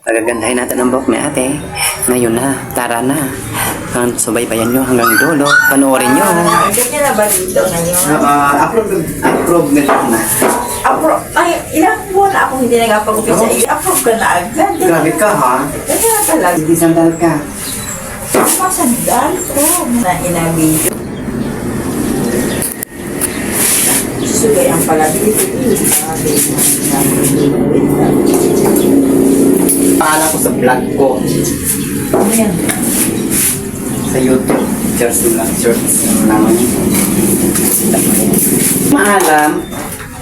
Pagagandahin natin ang buhok ni ate. Ngayon na, tara na. Ang subaybayan nyo hanggang dulo. Panoorin nyo. Ganyan na ba dito ngayon? Uh, approve, approve na lang na. Approve, ay, ilang buwan na ako hindi nagpagupit sa iyo. Approve ka na agad. Grabe ka ha. Ganyan na talaga. Hindi sandal ka. Masandal ko na inabidyo. Sugay ang palability. Sabi na Paalam ko sa vlog ko. Ano yan? Sa YouTube. Search mo lang. Search mo yun. Maalam,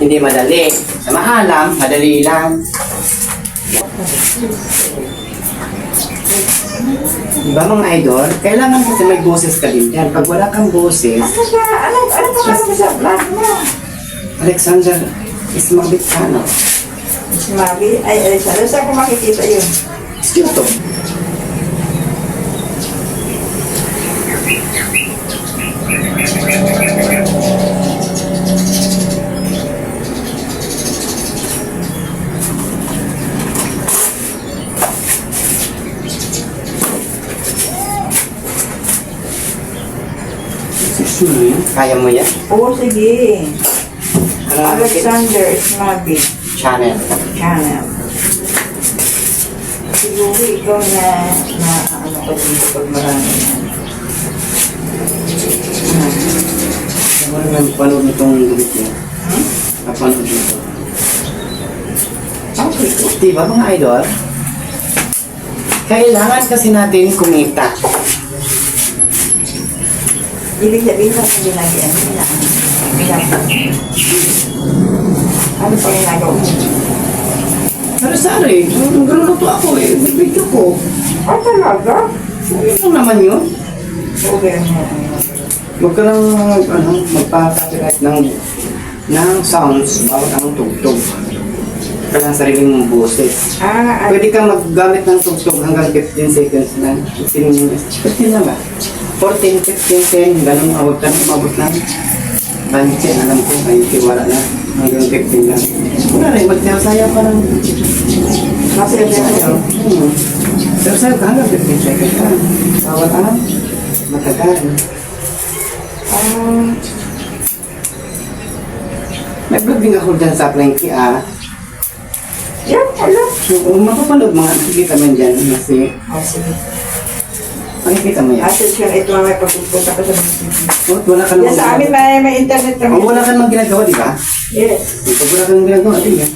hindi madali. Sa maalam, madali lang. Diba mga idol? Kailangan kasi may boses ka din yan. Pag wala kang boses, Ano ka? Ano? Ano mo sa vlog mo? Alexander Ismabit Kano. Si Mavi? Ay, ay, saan saan ko makikita yun? YouTube. Kaya mo yan? Oo, sige. Ano Alexander Smabi Channel. Channel. Siguro ikaw na, na ano ka dito pag marami na. Ano naman panood nitong group niya? Hmm? Napanood nito. Okay. Diba mga idol? Kailangan kasi natin kumita. Ibig sabihin sa akin ginagawa mo na ano. Ginagawa. Ano pa ginagawa mo? Pero sari, nagluluto ako eh. Video ko. Ah, talaga? Ano lang naman yun? Okay. Huwag ka lang ano, magpa-copyright ng, ng sounds bawat ang tugtog. Kailangan sarili mong boses. Ah, ay, Pwede ka maggamit ng tugtog hanggang 15 seconds lang. 15 minutes. 15 lang ba? 14, 15, 10, ganun. Huwag ka na umabot lang. Banche, alam ko, ay tiwala na. Hanggang 15 lang. Wala rin, magsayaw pa lang. masaya Sayaw. na Hmm. Sayaw ka hanggang 15 seconds lang. Bawat ano, matagal. Ah, May vlog din ako dyan sa Planky, ah. yan, wala. Kung mapapanood mga, nakikita mo dyan. Kasi, Oh, sige. makikita mo yan. Asset ka ito mamaya pagpupunta ka sa mga Oh, wala ka Yan sa amin may, may internet. Kung wala ka namang ginagawa, di ba? Yes. Pag wala ka namang ginagawa, di ba?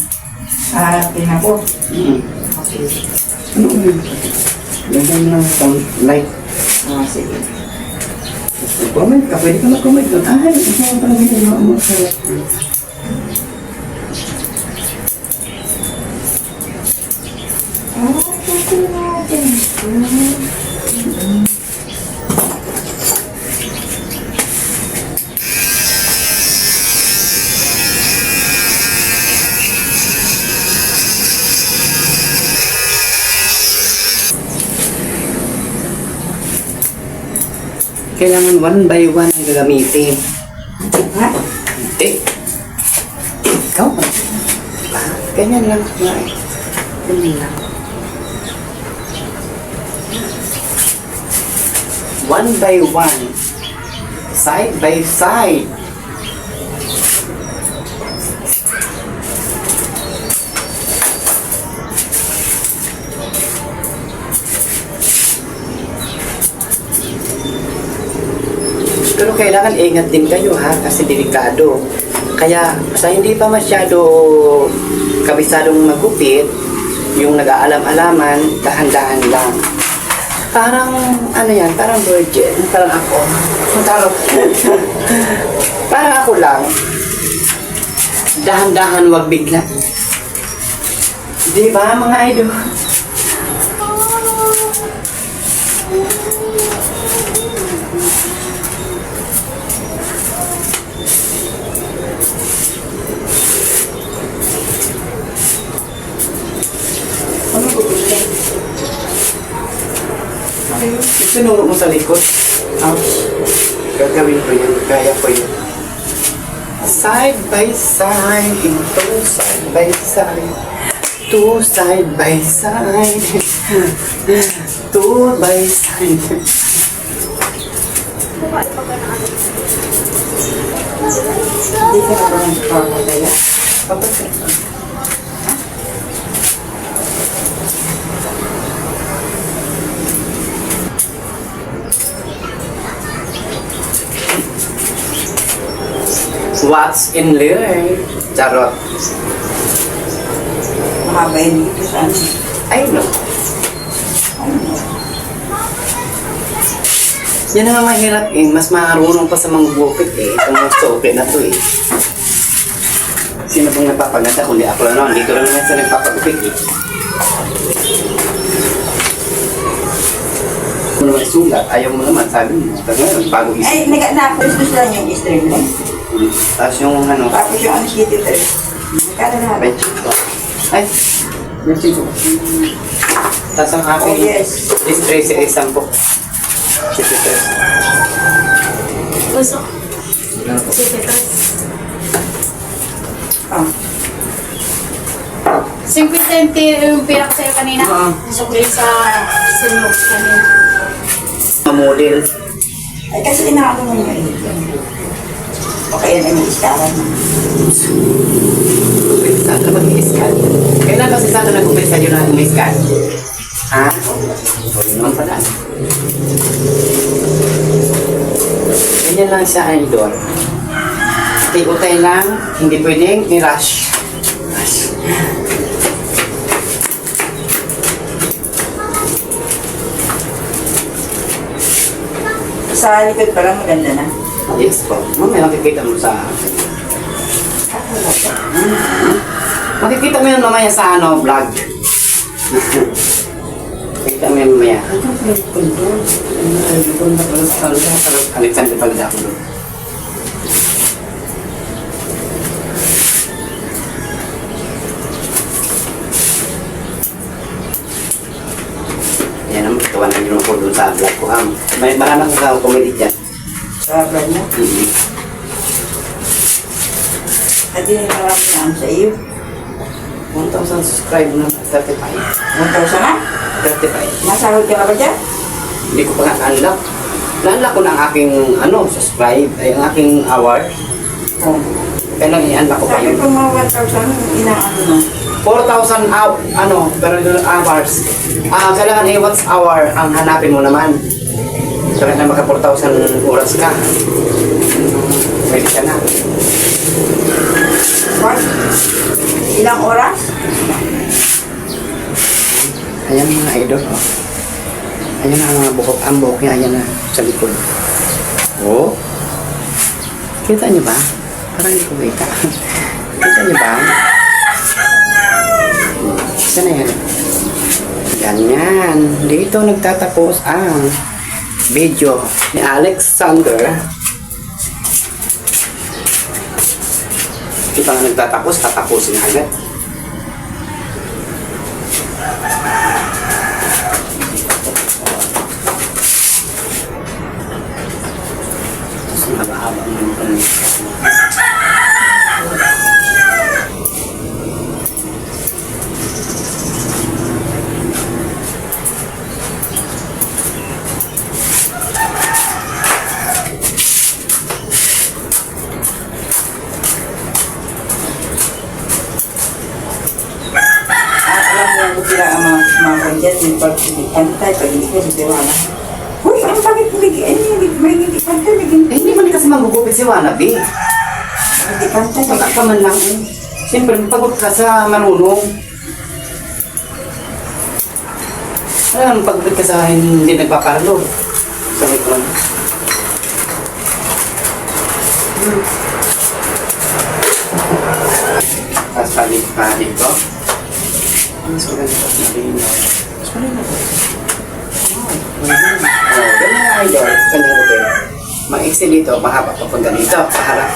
Ah, tingnan ko. Hmm. Okay. Ano ko yun? Lagyan mo ng sound light. Ah, sige. Comment ka, pwede ka mag-comment doon. Ay, ito ang pala ginagawa mo sa Ah, ito natin. Kailangan one by one ang gagamitin. Ha? Hindi. Ikaw ba? Ah, Ganyan lang. Ay, Ganyan lang. One by one. Side by side. Pero kailangan ingat din kayo ha, kasi delikado. Kaya sa hindi pa masyado kabisadong magupit, yung nag-aalam-alaman, dahan-dahan lang. Parang, ano yan, parang virgin, parang ako. Parang, parang ako lang. Dahan-dahan, wag bigla. Di ba, mga idol? Sinuro mo sa likod. Ouch. Gagawin ko yun. Kaya ko yun. Side by side. Ito, side by side. Two side by side. Two by side. Hindi ka na ba nagpapataya? What's in there? Charot. Mahaba yun dito sa ano. Ay, no. Yan ang mahirap eh. Mas marunong pa sa mga gupit eh. Itong mga soke na to eh. Sino pong nagpapaganda kundi ako lang naman. Dito lang naman sa nagpapagupit eh. Kung naman sulat, ayaw mo naman, sabi mo. Bago isip. Ay, nag na gusto lang yung streamline. Tapos yung ano, Tapos yung ano si Tito. Magkano na? may chico. Ay, may chico. Tapos ang Oh, aking yes. distress ay sampo. Distress. Gusto. Si Peter. Oh. 50 yung pila ko sa'yo kanina. Oo. Sukli sa sinulog kanina. Mamudil. Ay, kasi inaano mo yun. Okay, yan ay may iskaran. Saan ka mag-i-scan? Kailan kasi saan ka nag-umpisa yun na i-scan? Ha? O, yun naman pala. Ganyan lang siya, idol. Utay-utay lang, hindi pwedeng i-rush. Rush. Sa likod parang maganda na. Yes po. Mamaya makikita mo sa... Makikita mo yan mamaya sa ano, vlog. Makikita mo yan mamaya. Alexander doon. Yan ang ang yun ko doon sa vlog ko. Um, may maraming ka comedy dyan. Sa vlog mo. Mhm. At yun yung marami na ano sa iyo. 1,000 subscribe na 35. 1,000 na? 35. Nasahod ka na ba dyan? Hindi ko pa nga na-unlock. Na-unlock ko na ang aking ano, subscribe, ay ang aking hour. Oh. Kailang i-unlock ko pa Sabi yun. ko mga 1,000, inaano na. 4,000 hour, ano, pero yung hours. Ah, kailangan eh, what's hour ang hanapin mo naman. So, kailangan maka 4,000 oras ka. Pwede ka na. What? Ilang oras? Ayan mga idol, oh. Ayan na mga buhok. Ang buhok niya, ayan na, sa likod. Oh. Kita niyo ba? Parang hindi ko kita. Kita niyo ba? Saan na yan? Ganyan. Dito nagtatapos ang video ni Alexander. Di pa nga nagtatapos, tatapusin na agad. Mas mahaba-haba naman kami. At alam mo yung sila ang mga mga pag-antay, pag-ibig sa tiwala. Uy, ano bakit hindi, ano, may hindi kantay, may hindi Eh, hindi man kasi magugupit si Wanabe. hindi kantay. Baka ka man lang eh. Siyempre, pagod ka sa marunong. Alam, pagod ka sa hindi nagpaparlo. Sabi ko lang. Hmm. Tapos palit pa dito. Mas maganda pa na pa. Oh, ganyan ang idol. Ganyan ko din. Maiksi dito, mahaba papunta dito, paharap.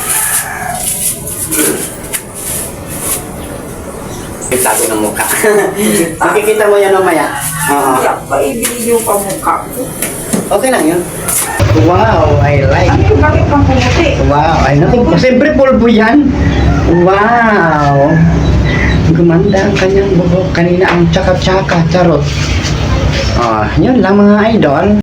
Kita ko ng mukha. Makikita mo yan mamaya. Oo. Ako pa ibili yung pamukha ko. Okay lang yun. Wow, I like Ano yung bakit kang pumuti? Wow, ay naku, siyempre pulbo yan. Wow. Gumanda ang kanyang buhok. Kanina ang tsaka-tsaka, charot. Ah, yun lang mga idol.